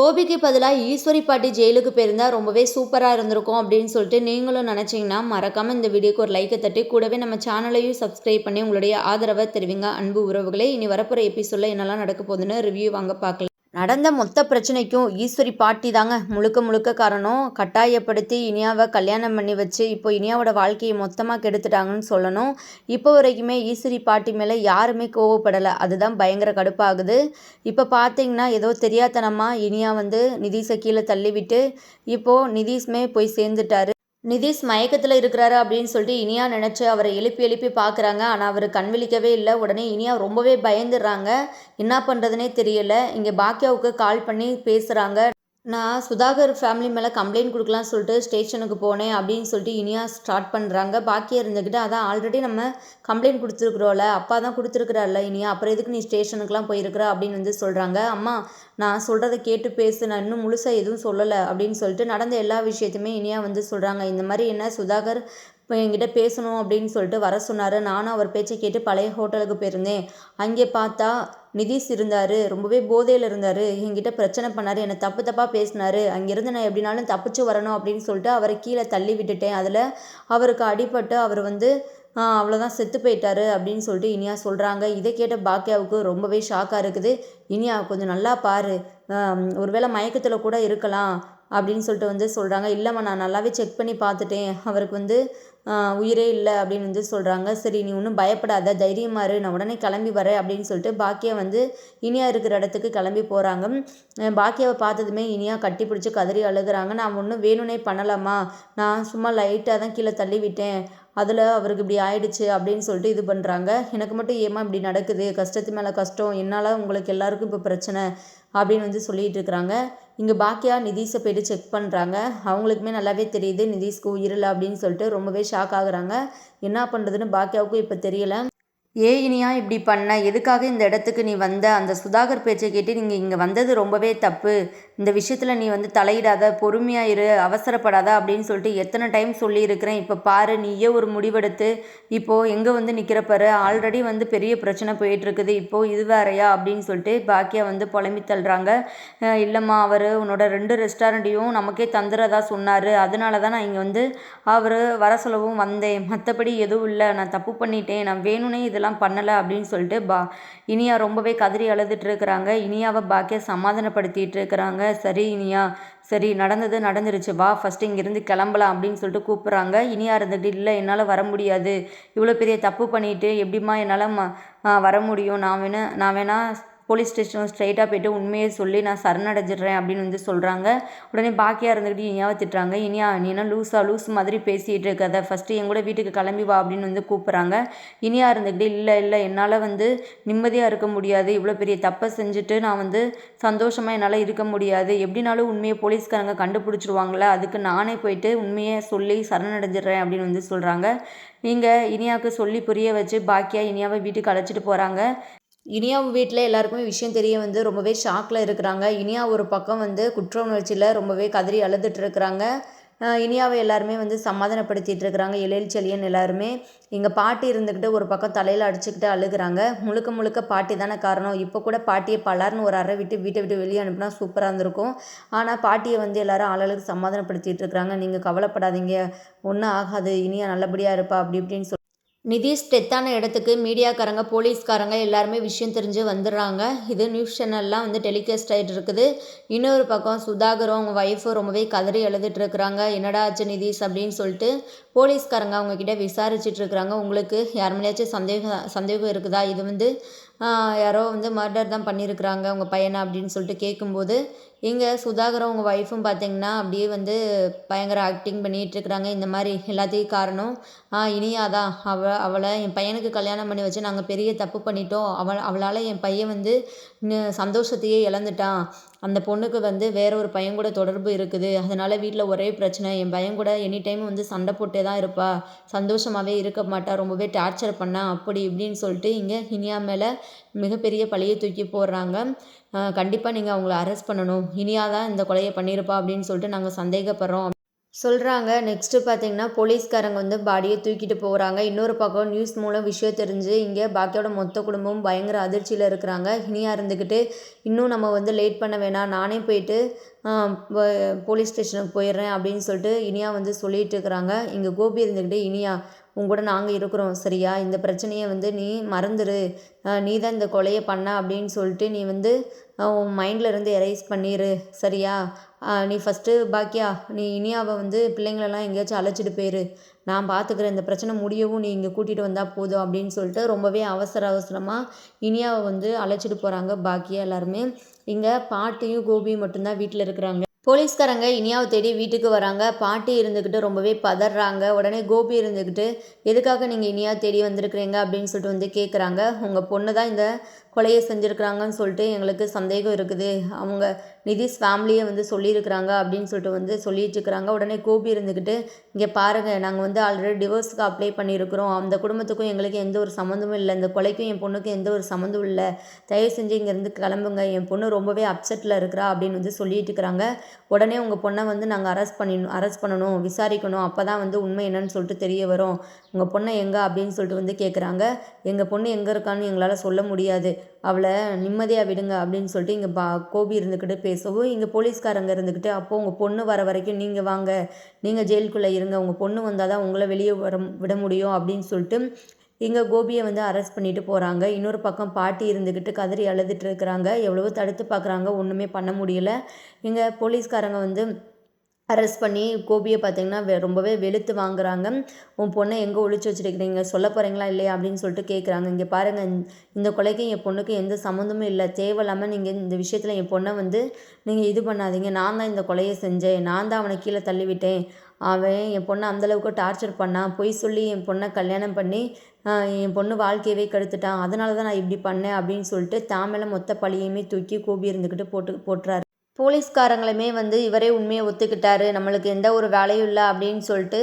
கோபிக்கு பதிலாக ஈஸ்வரி பாட்டி ஜெயிலுக்கு போயிருந்தால் ரொம்பவே சூப்பராக இருந்திருக்கும் அப்படின்னு சொல்லிட்டு நீங்களும் நினச்சிங்கன்னா மறக்காமல் இந்த வீடியோக்கு ஒரு லைக்கை தட்டி கூடவே நம்ம சேனலையும் சப்ஸ்கிரைப் பண்ணி உங்களுடைய ஆதரவை தெரிவிங்க. அன்பு உறவுகளே இனி வரப்போகிற எபிசோடில் என்னெல்லாம் நடக்க போகுதுன்னு ரிவ்யூ வாங்க பார்க்கலாம். நடந்த மொத்த பிரச்சனைக்கும் ஈஸ்வரி பாட்டி தாங்க முழுக்க முழுக்க காரணம். கட்டாயப்படுத்தி இனியாவை கல்யாணம் பண்ணி வச்சு இப்போ இனியாவோட வாழ்க்கையை மொத்தமாக கெடுத்துட்டாங்கன்னு சொல்லணும். இப்போ வரைக்குமே ஈஸ்வரி பாட்டி மேலே யாருமே கோவப்படலை. அதுதான் பயங்கர கடுப்பாகுது. இப்போ பார்த்தீங்கன்னா ஏதோ தெரியாதனமாக இனியா வந்து நிதிஷை கீழே தள்ளிவிட்டு இப்போது நிதிஷ்மே போய் சேர்ந்துட்டாரு. நிதிஷ் மயக்கத்தில் இருக்கிறாரு அப்படின்னு சொல்லிட்டு இனியா நினச்சி அவரை எழுப்பி எழுப்பி பார்க்குறாங்க ஆனால் அவர் கண் விழிக்கவே இல்லை. உடனே இனியா ரொம்பவே பயந்துடுறாங்க. என்ன பண்ணுறதுனே தெரியல. இங்கே பாக்கியாவுக்கு கால் பண்ணி பேசுகிறாங்க நான் சுதாகர் ஃபேமிலி மேலே கம்ப்ளைண்ட் கொடுக்கலாம் சொல்லிட்டு ஸ்டேஷனுக்கு போனேன் அப்படின்னு சொல்லிட்டு இனியா ஸ்டார்ட் பண்ணுறாங்க பாக்கியாக இருந்துக்கிட்டு அதான் ஆல்ரெடி நம்ம கம்ப்ளைண்ட் கொடுத்துருக்குறோம்ல. அப்பா தான் கொடுத்துருக்குறாருல இனியா. அப்புறம் எதுக்கு நீ ஸ்டேஷனுக்குலாம் போயிருக்கிற அப்படின்னு வந்து சொல்கிறாங்க அம்மா நான் சொல்கிறத கேட்டு பேசு. நான் இன்னும் முழுசாக எதுவும் சொல்லலை அப்படின்னு சொல்லிட்டு நடந்த எல்லா விஷயத்தையுமே இனியா வந்து சொல்கிறாங்க இந்த மாதிரி என்ன சுதாகர் என்கிட்ட பேசணும் அப்படின்னு சொல்லிட்டு வர சொன்னார். நானும் அவர் பேச்சை கேட்டு பழைய ஹோட்டலுக்கு போயிருந்தேன். அங்கே பார்த்தா நிதிஷ் இருந்தார். ரொம்பவே போதையில் இருந்தார். என்கிட்ட பிரச்சனை பண்ணார். என்னை தப்பு தப்பாக பேசினார். அங்கேருந்து நான் எப்படினாலும் தப்பிச்சு வரணும் அப்படின்னு சொல்லிட்டு அவரை கீழே தள்ளி விட்டுட்டேன். அதில் அவருக்கு அடிபட்டு அவர் வந்து அவ்வளோதான் செத்து போயிட்டாரு அப்படின்னு சொல்லிட்டு இனியா சொல்கிறாங்க இதை கேட்ட பாக்கியாவுக்கு ரொம்பவே ஷாக்காக இருக்குது. இனியா கொஞ்சம் நல்லா பாரு. ஒருவேளை மயக்கத்தில் கூட இருக்கலாம். அப்படின்னு சொல்லிட்டு வந்து சொல்கிறாங்க இல்லைம்மா நான் நல்லாவே செக் பண்ணி பார்த்துட்டேன். அவருக்கு வந்து உயிரே இல்லை அப்படின்னு வந்து சொல்கிறாங்க சரி நீ ஒன்றும் பயப்படாத. தைரியமாக இரு. நான் உடனே கிளம்பி வரேன் அப்படின்னு சொல்லிட்டு பாக்கியா வந்து இனியா இருக்கிற இடத்துக்கு கிளம்பி போகிறாங்க பாக்கியாவை பார்த்ததுமே இனியா கட்டி பிடிச்சி கதறி அழுகுறாங்க. நான் ஒன்றும் வேணும்னே பண்ணலாமா? நான் சும்மா லைட்டாக தான் கீழே தள்ளி விட்டேன். அதில் அவருக்கு இப்படி ஆயிடுச்சு அப்படின்னு சொல்லிட்டு இது பண்ணுறாங்க எனக்கு மட்டும் ஏமா இப்படி நடக்குது? கஷ்டத்து மேலே கஷ்டம். என்னால் உங்களுக்கு எல்லாருக்கும் இப்போ பிரச்சனை அப்படின்னு வந்து சொல்லிகிட்டு இருக்கிறாங்க இங்கே பாக்கியா நிதிஷை போய்ட்டு செக் பண்ணுறாங்க அவங்களுக்குமே நல்லாவே தெரியுது. நிதிஷ்க்கு உயிரில்லை அப்படின்னு சொல்லிட்டு ரொம்பவே ஷாக் ஆகுறாங்க. என்ன பண்ணுறதுன்னு பாக்கியாவுக்கும் இப்போ தெரியலை. ஏ இனியா இப்படி பண்ண? எதுக்காக இந்த இடத்துக்கு நீ வந்த? அந்த சுதாகர் பேச்சை கேட்டு நீங்கள் இங்கே வந்தது ரொம்பவே தப்பு. இந்த விஷயத்தில் நீ வந்து தலையிடாத பொறுமையாக இரு அவசரப்படாத அப்படின்னு சொல்லிட்டு எத்தனை டைம் சொல்லியிருக்கிறேன். இப்போ பாரு நீயே ஒரு முடிவெடுத்து இப்போது எங்கே வந்து நிற்கிறப்பாரு ஆல்ரெடி வந்து பெரிய பிரச்சனை போயிட்டுருக்குது. இப்போது இது வேறையா? அப்படின்னு சொல்லிட்டு பாக்கியா வந்து புலம்பி தள்ளுறாங்க. இல்லைம்மா அவர் உன்னோட ரெண்டு ரெஸ்டாரண்ட்டையும் நமக்கே தந்துறதா சொன்னார். அதனால தான் நான் இங்கே வந்து அவர் வர சொல்லவும் வந்தேன். மற்றபடி எதுவும் இல்லை. நான் தப்பு பண்ணிட்டேன். நான் வேணும்னே இதெல்லாம் பண்ணலை அப்படின்னு சொல்லிட்டு பா இனியா ரொம்பவே கதறி அழுதுட்டு இருக்கிறாங்க இனியாவை பாக்கியா சமாதானப்படுத்திட்டு இருக்கிறாங்க. சரி இனியா. சரி நடந்தது நடந்துருச்சு. வா ஃபஸ்ட்டு இங்கேருந்து கிளம்பலாம் அப்படின்னு சொல்லிட்டு கூப்பிட்றாங்க. இனியா இருந்துட்டு இல்லை என்னால் வர முடியாது. இவ்வளோ பெரிய தப்பு பண்ணிட்டு எப்படிம்மா என்னால் வர முடியும்? நான் வேணா நான் வேணால் போலீஸ் ஸ்டேஷன் ஸ்ட்ரைட்டாக போய்ட்டு உண்மையை சொல்லி நான் சரணடைஞ்சிடுறேன் அப்படின்னு வந்து சொல்கிறாங்க உடனே பாக்கியாக இருந்துக்கிட்டு இனியாவை திட்டுறாங்க. இனியா நீ என்ன லூஸாக லூஸ் மாதிரி பேசிகிட்டு இருக்கத ஃபஸ்ட்டு என் கூட வீட்டுக்கு கிளம்பி வா அப்படின்னு வந்து கூப்பிட்றாங்க. இனியா இருந்துக்கிட்டு இல்லை இல்லை என்னால் வந்து நிம்மதியாக இருக்க முடியாது. இவ்வளோ பெரிய தப்பை செஞ்சுட்டு நான் வந்து சந்தோஷமாக என்னால் இருக்க முடியாது. எப்படினாலும் உண்மையை போலீஸ்காரங்க கண்டுபிடிச்சிருவாங்களே அதுக்கு நானே போயிட்டு உண்மையை சொல்லி சரணடைஞ்சிடுறேன் அப்படின்னு வந்து சொல்கிறாங்க நீங்கள் இனியாவுக்கு சொல்லி புரிய வச்சு பாக்கியா இனியாவை வீட்டுக்கு அழைச்சிட்டு போகிறாங்க இனியாவும் வீட்டில் எல்லாருக்குமே விஷயம் தெரிய வந்து ரொம்பவே ஷாக்கில் இருக்கிறாங்க. இனியா ஒரு பக்கம் வந்து குற்ற உணர்ச்சியில் ரொம்பவே கதறி அழுதுட்டு இருக்கிறாங்க இனியாவை எல்லாருமே வந்து சமாதானப்படுத்திட்டு இருக்கிறாங்க. எழில் எல்லாருமே. எங்கள் பாட்டி இருந்துக்கிட்டு ஒரு பக்கம் தலையில் அடிச்சுக்கிட்டு அழுகுறாங்க. முழுக்க முழுக்க பாட்டி தானே காரணம். இப்போ கூட பாட்டியை பலர்னு ஒரு அறை விட்டு வீட்டை விட்டு வெளியே அனுப்புனா சூப்பராக இருந்திருக்கும். ஆனால் பாட்டியை வந்து எல்லாரும் ஆளுகளுக்கு சமாதானப்படுத்திட்டு இருக்கிறாங்க. நீங்கள் கவலைப்படாதீங்க. ஒன்றும் ஆகாது. இனியா நல்லபடியாக இருப்பா. அப்படி இப்படின்னு சொல்லி நிதிஷ் டெத்தான இடத்துக்கு மீடியாக்காரங்க போலீஸ்காரங்க எல்லாருமே விஷயம் தெரிஞ்சு வந்துடுறாங்க. இது நியூஸ் சேனல்லாம் வந்து டெலிகாஸ்ட் ஆகிட்டு இருக்குது இன்னொரு பக்கம் சுதாகரும் அவங்க ஒய்ஃபும் ரொம்பவே கதறி எழுதிட்டு இருக்கிறாங்க என்னடா ஆச்சு நிதிஷ்? அப்படின்னு சொல்லிட்டு போலீஸ்காரங்க அவங்கக்கிட்ட விசாரிச்சுட்டு இருக்கிறாங்க உங்களுக்கு யார் மேலேயாச்சும் சந்தேகம் சந்தேகம் இருக்குதா? இது வந்து யாரோ வந்து மர்டர் தான் பண்ணியிருக்கிறாங்க உங்கள் பையனை? அப்படின்னு சொல்லிட்டு கேட்கும்போது இங்கே சுதாகர் உங்கள் ஒய்ஃபும் பார்த்தீங்கன்னா அப்படியே வந்து பயங்கர ஆக்டிங் பண்ணிகிட்ருக்குறாங்க இந்த மாதிரி எல்லாத்தையும் காரணம் இனியா தான் அவள் அவளை என் பையனுக்கு கல்யாணம் பண்ணி வச்சு நாங்கள் பெரிய தப்பு பண்ணிட்டோம். அவள் அவளால் என் பையன் வந்து சந்தோஷத்தையே இழந்துட்டான். அந்த பொண்ணுக்கு வந்து வேற ஒரு பையன் கூட தொடர்பு இருக்குது. அதனால் வீட்டில் ஒரே பிரச்சனை. என் பையன் கூட எனி டைம் வந்து சண்டை போட்டே தான் இருப்பா. சந்தோஷமாகவே இருக்க மாட்டா. ரொம்பவே டார்ச்சர் பண்ணா. அப்படி இப்படின்னு சொல்லிட்டு இங்கே இனியா மேலே மிகப்பெரிய பழியை தூக்கி போடுறாங்க. கண்டிப்பாக நீங்கள் அவங்கள அரெஸ்ட் பண்ணணும். இனியா தான் இந்த கொலையை பண்ணியிருப்பா அப்படின்னு சொல்லிட்டு நாங்கள் சந்தேகப்படுறோம். சொல்கிறாங்க நெக்ஸ்ட்டு பார்த்தீங்கன்னா போலீஸ்காரங்க வந்து பாடியை தூக்கிட்டு போகிறாங்க இன்னொரு பக்கம் நியூஸ் மூலம் விஷயம் தெரிஞ்சு இங்கே பாக்கியோட மொத்த குடும்பமும் பயங்கர அதிர்ச்சியில் இருக்கிறாங்க. இனியாக இருந்துக்கிட்டு இன்னும் நம்ம வந்து லேட் பண்ண வேணாம். நானே போயிட்டு போலீஸ் ஸ்டேஷனுக்கு போயிடுறேன் அப்படின்னு சொல்லிட்டு இனியா வந்து சொல்லிட்டு இருக்கிறாங்க. இங்கே கோபி இருந்துக்கிட்டு இனியா உன் கூட நாங்கள் இருக்கிறோம் சரியா? இந்த பிரச்சனையை வந்து நீ மறந்துடு நீ தான் இந்த கொலையை பண்ண அப்படின்னு சொல்லிட்டு நீ வந்து உன் மைண்டில் இருந்து எரைஸ் பண்ணிடு சரியா? நீ ஃபஸ்ட்டு பாக்கியா? நீ இனியாவை வந்து பிள்ளைங்களெல்லாம் எங்கேயாச்சும் அழைச்சிட்டு போயிரு. நான் பார்த்துக்கிறேன் இந்த பிரச்சனை முடியவும் நீ இங்கே கூட்டிகிட்டு வந்தால் போதும் அப்படின்னு சொல்லிட்டு ரொம்பவே அவசர அவசரமாக இனியாவை வந்து அழைச்சிட்டு போகிறாங்க பாக்கியா எல்லாருமே. இங்கே பாட்டியும் கோபியும் மட்டும்தான் வீட்டில் இருக்கிறாங்க. போலீஸ்காரங்க இனியாவை தேடி வீட்டுக்கு வராங்க. பாட்டி இருந்துக்கிட்டு ரொம்பவே பதறாங்க. உடனே கோபி இருந்துக்கிட்டு எதுக்காக நீங்கள் இனியா தேடி வந்திருக்கிறீங்க? அப்படின்னு சொல்லிட்டு வந்து கேட்குறாங்க உங்கள் பொண்ணு தான் இந்த கொலையை செஞ்சுருக்குறாங்கன்னு சொல்லிட்டு எங்களுக்கு சந்தேகம் இருக்குது. அவங்க நிதிஷ் ஃபேமிலியை வந்து சொல்லியிருக்கிறாங்க அப்படின்னு சொல்லிட்டு வந்து சொல்லிட்டு இருக்கிறாங்க உடனே கோபி இருந்துக்கிட்டு இங்கே பாருங்கள் நாங்கள் வந்து ஆல்ரெடி டிவோர்ஸ்க்கு அப்ளை பண்ணியிருக்கிறோம். அந்த குடும்பத்துக்கும் எங்களுக்கு எந்த ஒரு சம்மந்தமும் இல்லை. இந்த கொலைக்கும் என் பொண்ணுக்கும் எந்த ஒரு சம்மந்தமும் இல்லை. தயவு செஞ்சு இங்கேருந்து கிளம்புங்க. என் பொண்ணு ரொம்பவே அப்செட்டில் இருக்கிறா அப்படின்னு வந்து சொல்லிட்டு இருக்கிறாங்க உடனே உங்கள் பொண்ணை வந்து நாங்கள் அரெஸ்ட் பண்ணிடணும் அரெஸ்ட் பண்ணணும் விசாரிக்கணும். அப்போ தான் வந்து உண்மை என்னன்னு சொல்லிட்டு தெரிய வரும். உங்கள் பொண்ணை எங்கே? அப்படின்னு சொல்லிட்டு வந்து கேட்குறாங்க எங்கள் பொண்ணு எங்கே இருக்கான்னு எங்களால் சொல்ல முடியாது. அவளை நிம்மதியாக விடுங்க அப்படின்னு சொல்லிட்டு இங்கே பா கோபி இருந்துக்கிட்டு பேசவும் இங்கே போலீஸ்காரங்க இருந்துக்கிட்டு அப்போது உங்கள் பொண்ணு வர வரைக்கும் நீங்கள் வாங்க. நீங்கள் ஜெயிலுக்குள்ளே இருங்க. உங்கள் பொண்ணு வந்தால் தான் உங்களை வெளியே வர விட முடியும். அப்படின்னு சொல்லிட்டு இங்கே கோபியை வந்து அரெஸ்ட் பண்ணிட்டு போகிறாங்க இன்னொரு பக்கம் பாட்டி இருந்துக்கிட்டு கதறி அழுதுட்டு இருக்கிறாங்க. எவ்வளவோ தடுத்து பார்க்குறாங்க. ஒன்றுமே பண்ண முடியல. இங்கே போலீஸ்காரங்க வந்து அரெஸ்ட் பண்ணி கோபியை பார்த்தீங்கன்னா ரொம்பவே வெளுத்து வாங்குறாங்க. உன் பொண்ணை எங்கே ஒழிச்சு வச்சுருக்கிறீங்க? சொல்ல போகிறீங்களா இல்லையா? அப்படின்னு சொல்லிட்டு கேட்குறாங்க இங்கே பாருங்கள் இந்த கொலைக்கு என் பொண்ணுக்கு எந்த சம்மந்தமும் இல்லை. தேவையில்லாமல் நீங்கள் இந்த விஷயத்தில் என் பொண்ணை வந்து நீங்கள் இது பண்ணாதீங்க. நான் தான் இந்த கொலையை செஞ்சேன். நான் தான் அவனை கீழே தள்ளிவிட்டேன். அவன் என் பொண்ணை அந்தளவுக்கு டார்ச்சர் பண்ணான் பொய் சொல்லி என் பொண்ணை கல்யாணம் பண்ணி என் பொண்ணு வாழ்க்கையவே கெடுத்துட்டான். அதனால தான் நான் இப்படி பண்ணேன் அப்படின்னு சொல்லிட்டு தான் மேலே மொத்த பழியுமே தூக்கி கோபி இருந்துக்கிட்டு போட்டு போட்டுறாரு. போலீஸ்காரங்களுமே வந்து இவரே உண்மையை ஒத்துக்கிட்டாரு நம்மளுக்கு எந்த ஒரு வேலையும் இல்லை அப்படின்னு சொல்லிட்டு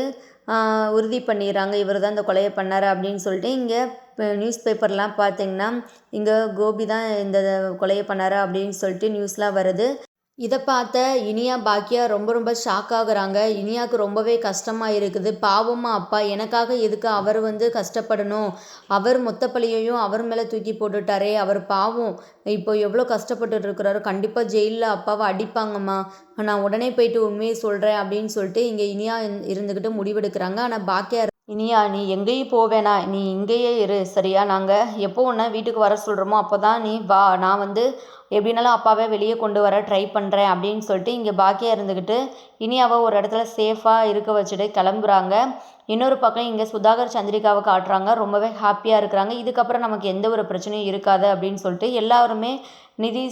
உறுதி பண்ணிடுறாங்க. இவர் தான் இந்த கொலையை பண்ணார் அப்படின்னு சொல்லிட்டு இங்கே நியூஸ் பேப்பர்லாம் பார்த்தீங்கன்னா இங்கே கோபி தான் இந்த கொலையை பண்ணார் அப்படின்னு சொல்லிட்டு நியூஸ்லாம் வருது. இதை பார்த்த இனியா பாக்கியா ரொம்ப ரொம்ப ஷாக் ஆகுறாங்க. இனியாவுக்கு ரொம்பவே கஷ்டமாக இருக்குது. பாவமா அப்பா. எனக்காக எதுக்கு அவர் வந்து கஷ்டப்படணும்? அவர் மொத்த பழியையும் அவர் மேலே தூக்கி போட்டுட்டாரே. அவர் பாவம். இப்போ எவ்வளோ கஷ்டப்பட்டுட்டு இருக்கிறாரு. கண்டிப்பாக ஜெயிலில் அப்பாவை அடிப்பாங்கம்மா. நான் உடனே போயிட்டு உண்மையை சொல்கிறேன் அப்படின்னு சொல்லிட்டு இங்கே இனியா இருந்துக்கிட்டு முடிவெடுக்கிறாங்க. ஆனால் பாக்கியா இனியா நீ எங்கேயும் போவேணா. நீ இங்கேயே இரு. சரியா? நாங்கள் எப்போ ஒன்று வீட்டுக்கு வர சொல்கிறோமோ அப்போ தான் நீ வா. நான் வந்து எப்படினாலும் அப்பாவை வெளியே கொண்டு வர ட்ரை பண்ணுறேன் அப்படின்னு சொல்லிட்டு இங்கே பாக்கியாக இருந்துக்கிட்டு இனியாவை ஒரு இடத்துல சேஃபாக இருக்க வச்சுட்டு கிளம்புறாங்க. இன்னொரு பக்கம் இங்கே சுதாகர் சந்திரிகாவை காட்டுறாங்க. ரொம்பவே ஹாப்பியாக இருக்கிறாங்க. இதுக்கப்புறம் நமக்கு எந்த ஒரு பிரச்சனையும் இருக்காது அப்படின்னு சொல்லிட்டு எல்லாருமே நிதி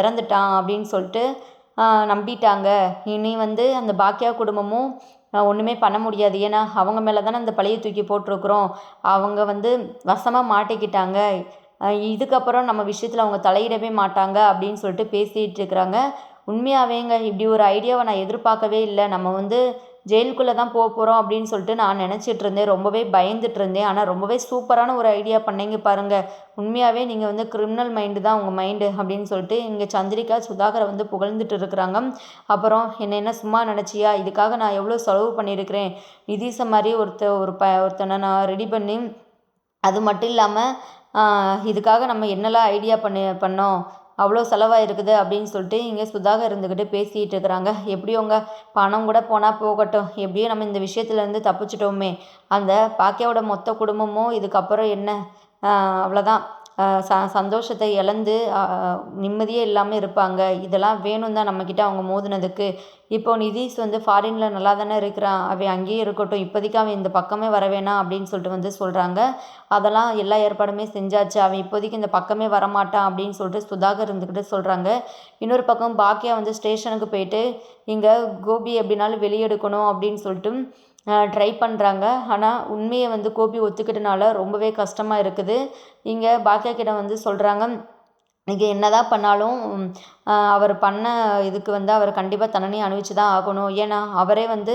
இறந்துட்டான் அப்படின்னு சொல்லிட்டு நம்பிட்டாங்க. இனி வந்து அந்த பாக்கியா குடும்பமும் ஒன்றுமே பண்ண முடியாது. ஏன்னா அவங்க மேலே தானே அந்த பழைய தூக்கி போட்டிருக்குறோம். அவங்க வந்து வசமாக மாட்டிக்கிட்டாங்க. இதுக்கப்புறம் நம்ம விஷயத்தில் அவங்க தலையிடவே மாட்டாங்க அப்படின்னு சொல்லிட்டு பேசிகிட்டு இருக்கிறாங்க. உண்மையாகவேங்க இப்படி ஒரு ஐடியாவை நான் எதிர்பார்க்கவே இல்லை. நம்ம வந்து ஜெயிலுக்குள்ளே தான் போக போகிறோம் அப்படின்னு சொல்லிட்டு நான் நினச்சிட்டு இருந்தேன் ரொம்பவே பயந்துட்டு இருந்தேன் ஆனால் ரொம்பவே சூப்பரான ஒரு ஐடியா பண்ணீங்க பாருங்கள் உண்மையாகவே நீங்கள் வந்து கிரிமினல் மைண்டு தான் உங்கள் மைண்டு அப்படின்னு சொல்லிட்டு இங்கே சந்திரிகா சுதாகரை வந்து புகழ்ந்துட்டு இருக்கிறாங்க. அப்புறம் என்ன என்ன சும்மா நினச்சியா? இதுக்காக நான் எவ்வளோ செலவு பண்ணியிருக்கிறேன்? நிதிஷை மாதிரி ஒருத்த ஒரு ப ஒருத்தனை நான் ரெடி பண்ணி அது மட்டும் இல்லாமல் இதுக்காக நம்ம என்னெல்லாம் ஐடியா பண்ணி பண்ணோம்? அவ்வளோ செலவாயிருக்குது அப்படின்னு சொல்லிட்டு இங்கே சுதாகர் இருந்துக்கிட்டு பேசிகிட்டு இருக்கிறாங்க. எப்படியோங்க? பணம் கூட போனால் போகட்டும். எப்படியோ நம்ம இந்த விஷயத்துலேருந்து தப்பிச்சிட்டோமே. அந்த பாக்கியாவோட மொத்த குடும்பமும் இதுக்கப்புறம் என்ன? அவ்வளோதான் ச சந்தோஷத்தை இழந்து நிம்மதியே இல்லாமல் இருப்பாங்க. இதெல்லாம் வேணும் தான் நம்மக்கிட்ட அவங்க மோதினதுக்கு. இப்போ நிதிஷ் வந்து ஃபாரினில் நல்லா தானே இருக்கிறான். அவன் அங்கேயே இருக்கட்டும். இப்போதைக்கு அவன் இந்த பக்கமே வர வேணாம் அப்படின்னு சொல்லிட்டு வந்து சொல்கிறாங்க அதெல்லாம் எல்லா ஏற்பாடுமே செஞ்சாச்சு. அவன் இப்போதைக்கு இந்த பக்கமே வரமாட்டான் அப்படின்னு சொல்லிட்டு சுதாகர் இருந்துக்கிட்டு சொல்கிறாங்க இன்னொரு பக்கம் பாக்கியா வந்து ஸ்டேஷனுக்கு போயிட்டு இங்கே கோபி எப்படினாலும் வெளியெடுக்கணும் அப்படின்னு சொல்லிட்டு ட்ரை பண்ணுறாங்க ஆனால் உண்மையை வந்து கோபி ஒத்துக்கிட்டனால ரொம்பவே கஷ்டமாக இருக்குது. இங்கே பாக்கியா கிட்ட வந்து சொல்கிறாங்க நீங்கள் என்ன தான் பண்ணாலும் அவர் பண்ண இதுக்கு வந்து அவர் கண்டிப்பாக தண்டனை அனுபவிச்சு தான் ஆகணும். ஏன்னா அவரே வந்து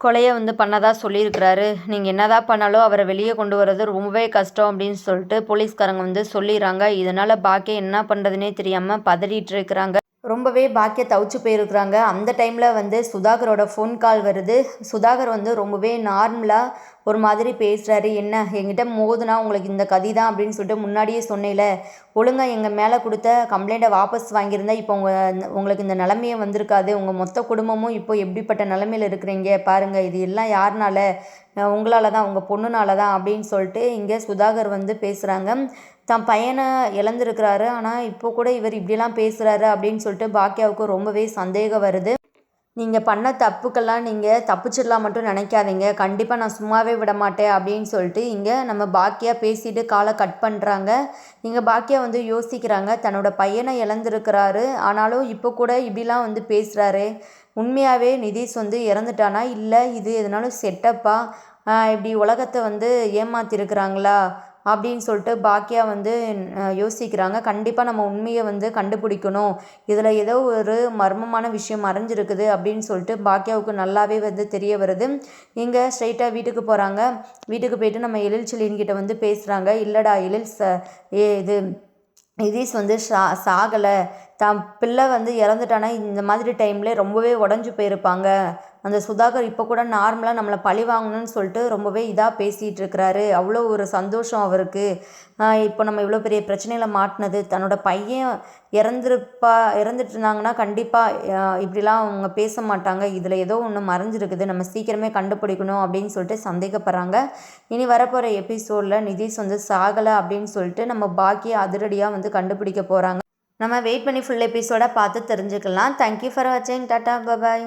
கொலையை வந்து பண்ணதாக சொல்லியிருக்கிறாரு. நீங்கள் என்ன தான் பண்ணாலும் அவரை வெளியே கொண்டு வர்றது ரொம்பவே கஷ்டம் அப்படின்னு சொல்லிட்டு போலீஸ்காரங்க வந்து சொல்லிடுறாங்க. இதனால் பாக்கியம் என்ன பண்ணுறதுனே தெரியாமல் பதறிட்டு இருக்கிறாங்க. ரொம்பவே பாக்கிய தவிச்சு போயிருக்கிறாங்க. அந்த டைமில் வந்து சுதாகரோட ஃபோன் கால் வருது. சுதாகர் வந்து ரொம்பவே நார்மலாக ஒரு மாதிரி பேசுகிறாரு என்ன எங்கிட்ட மோதுனா உங்களுக்கு இந்த கதி தான் அப்படின்னு சொல்லிட்டு முன்னாடியே சொன்னேல. ஒழுங்காக எங்கள் மேலே கொடுத்த கம்ப்ளைண்ட்டை வாபஸ் வாங்கியிருந்தா இப்போ உங்கள் உங்களுக்கு இந்த நிலமையே வந்திருக்காது. உங்கள் மொத்த குடும்பமும் இப்போ எப்படிப்பட்ட நிலமையில் இருக்கிறீங்க? பாருங்கள் இது எல்லாம் யாருனால? உங்களால் தான் உங்கள் பொண்ணுனால தான் அப்படின்னு சொல்லிட்டு இங்கே சுதாகர் வந்து பேசுகிறாங்க தன் பையனை இழந்திருக்கிறாரு. ஆனால் இப்போ கூட இவர் இப்படிலாம் பேசுகிறாரு அப்படின்னு சொல்லிட்டு பாக்கியாவுக்கு ரொம்பவே சந்தேகம் வருது. நீங்கள் பண்ண தப்புக்கெல்லாம் நீங்கள் தப்பிச்சிடலாம் மட்டும் நினைக்காதீங்க. கண்டிப்பாக நான் சும்மாவே விட மாட்டேன் அப்படின்னு சொல்லிட்டு இங்கே நம்ம பாக்கியா பேசிட்டு காலை கட் பண்ணுறாங்க இங்கே பாக்கியா வந்து யோசிக்கிறாங்க. தன்னோட பையனை இழந்திருக்கிறாரு. ஆனாலும் இப்போ கூட இப்படிலாம் வந்து பேசுகிறாரு உண்மையாகவே நிதிஷ் வந்து இறந்துட்டானா? இல்லை இது எதனாலும் செட்டப்பா இப்படி உலகத்தை வந்து ஏமாத்திருக்கிறாங்களா? அப்படின்னு சொல்லிட்டு பாக்கியா வந்து யோசிக்கிறாங்க. கண்டிப்பாக நம்ம உண்மையை வந்து கண்டுபிடிக்கணும். இதில் ஏதோ ஒரு மர்மமான விஷயம் மறைஞ்சிருக்குது அப்படின்னு சொல்லிட்டு பாக்கியாவுக்கு நல்லாவே வந்து தெரிய வருது. இங்கே ஸ்ட்ரைட்டாக வீட்டுக்கு போகிறாங்க வீட்டுக்கு போயிட்டு நம்ம எழில் வந்து பேசுகிறாங்க இல்லைடா எழில் ச ஏ இது இதீஸ் வந்து சா சாகலை. தான் பிள்ளை வந்து இறந்துட்டானா இந்த மாதிரி டைமில் ரொம்பவே உடஞ்சி போயிருப்பாங்க. அந்த சுதாகர் இப்போ கூட நார்மலாக நம்மளை பழி வாங்கணும்னு சொல்லிட்டு ரொம்பவே இதாக பேசிகிட்டு இருக்கிறாரு. அவ்வளோ ஒரு சந்தோஷம் அவருக்கு. இப்போ நம்ம இவ்வளோ பெரிய பிரச்சனையில் மாட்டினது தன்னோட பையன் இறந்துருப்பா இறந்துட்டு இருந்தாங்கன்னா கண்டிப்பாக இப்படிலாம் அவங்க பேச மாட்டாங்க. இதில் ஏதோ ஒன்று மறைஞ்சிருக்குது. நம்ம சீக்கிரமே கண்டுபிடிக்கணும் அப்படின்னு சொல்லிட்டு சந்தேகப்படுறாங்க. இனி வரப்போகிற எபிசோடில் நிதிஷ் வந்து சாகலை அப்படின்னு சொல்லிட்டு நம்ம பாக்கியை அதிரடியாக வந்து கண்டுபிடிக்க போகிறாங்க நம்ம வெயிட் பண்ணி ஃபுல் எபிசோடாக பார்த்து தெரிஞ்சுக்கலாம். தேங்க்யூ ஃபார் வாட்சிங் டாட்டா பபாய்